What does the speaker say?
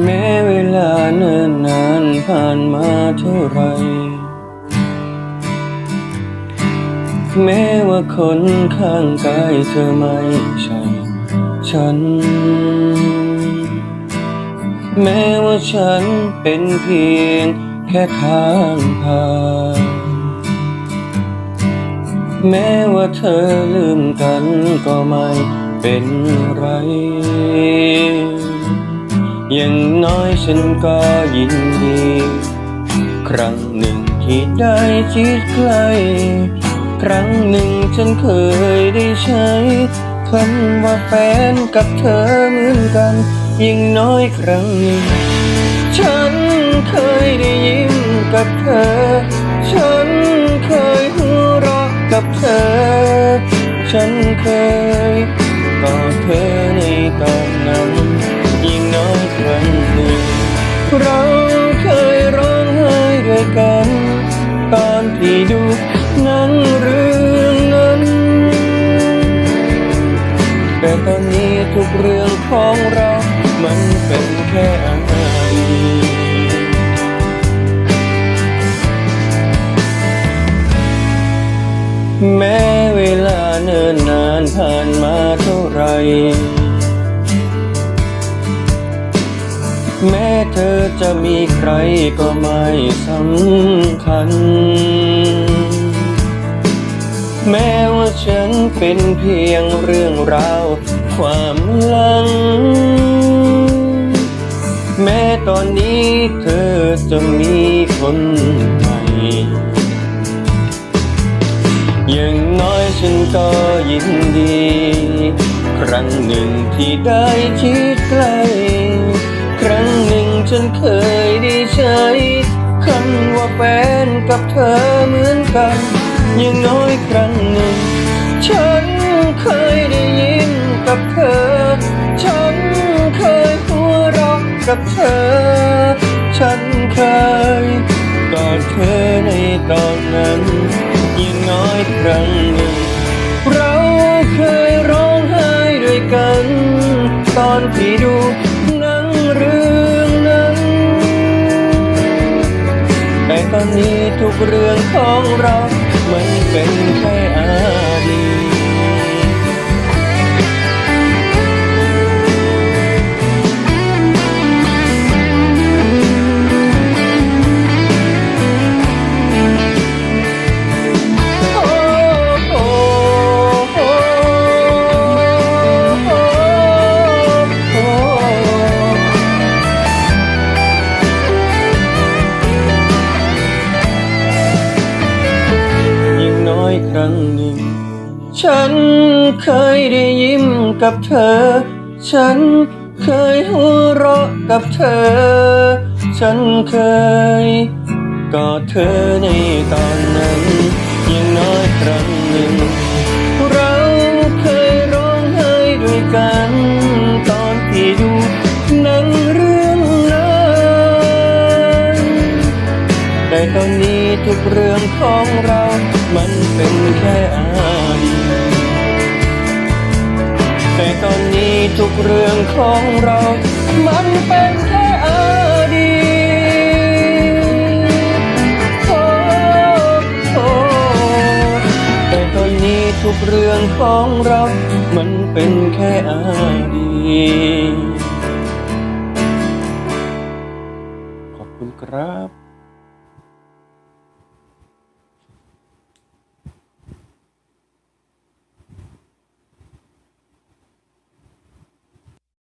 แม้เวลาเนิ่นนานผ่านมาเท่าไร แม้ว่าคนข้างกายเธอไม่ใช่ ฉัน แม้ว่าฉันเป็นเพียงแค่ข้างทางแม้ว่าเธอลืมกันก็ไม่เป็นไร อย่างน้อยฉันก็ยินดี ครั้งหนึ่งที่ได้ชิดใกล้ครั้งหนึ่งฉันเคยได้ใช้คำว่าแฟนกับเธอเหมือนกัน ยิ่งน้อยครั้งหนึ่งฉันเคยได้ยิ้มกับเธอ ฉันเคยหัวเราะกับเธอ ฉันเคยกอดเธอในตอนนั้น ทุกเรื่องของเรา มันเป็นแค่อดีตแม้เวลาเนิ่นนานผ่านมาเท่าไร แม้เธอจะมีใครก็ไม่สำคัญ แม้ว่าฉันเป็นเพียงเรื่องราว ความหลัง แม้ตอนนี้เธอจะมีคนใหม่อย่างน้อยฉันก็ยินดี ครั้งหนึ่งที่ได้ชิดใกล้ ครั้งหนึ่งฉันเคยได้ใช้คำว่าแฟนกับเธอเหมือนกันอย่างน้อยครั้งหนึ่ง ฉันเคยได้ยิ้ม กับเธอ ฉันเคยหัวเราะกับเธอ ฉันเคยกอดเธอในตอนนั้นยิ่งน้อยครั้งหนึ่ง เราเคยร้องไห้ด้วยกัน ตอนที่ดูหนังเรื่องนั้น แต่ตอนนี้ทุกเรื่องของเรามันเป็นแค่ ครั้งหนึ่ง ฉันเคยได้ยิ้มกับเธอ ฉันเคยหัวเราะกับเธอ ฉันเคยกอดเธอในตอนนั้นยิ่งน้อยครั้งหนึ่ง เราเคยร้องไห้ด้วยกัน ตอนที่ดูหนังเรื่องนั้นแต่ตอนนี้ทุกเรื่องของเรา มันเป็นแค่อดีตแต่ตอนนี้ทุกเรื่องของเรา มันเป็นแค่อดีตโอ้โอ้แต่ตอนนี้ทุกเรื่องของเรา มันเป็นแค่อดีตขอบคุณครับ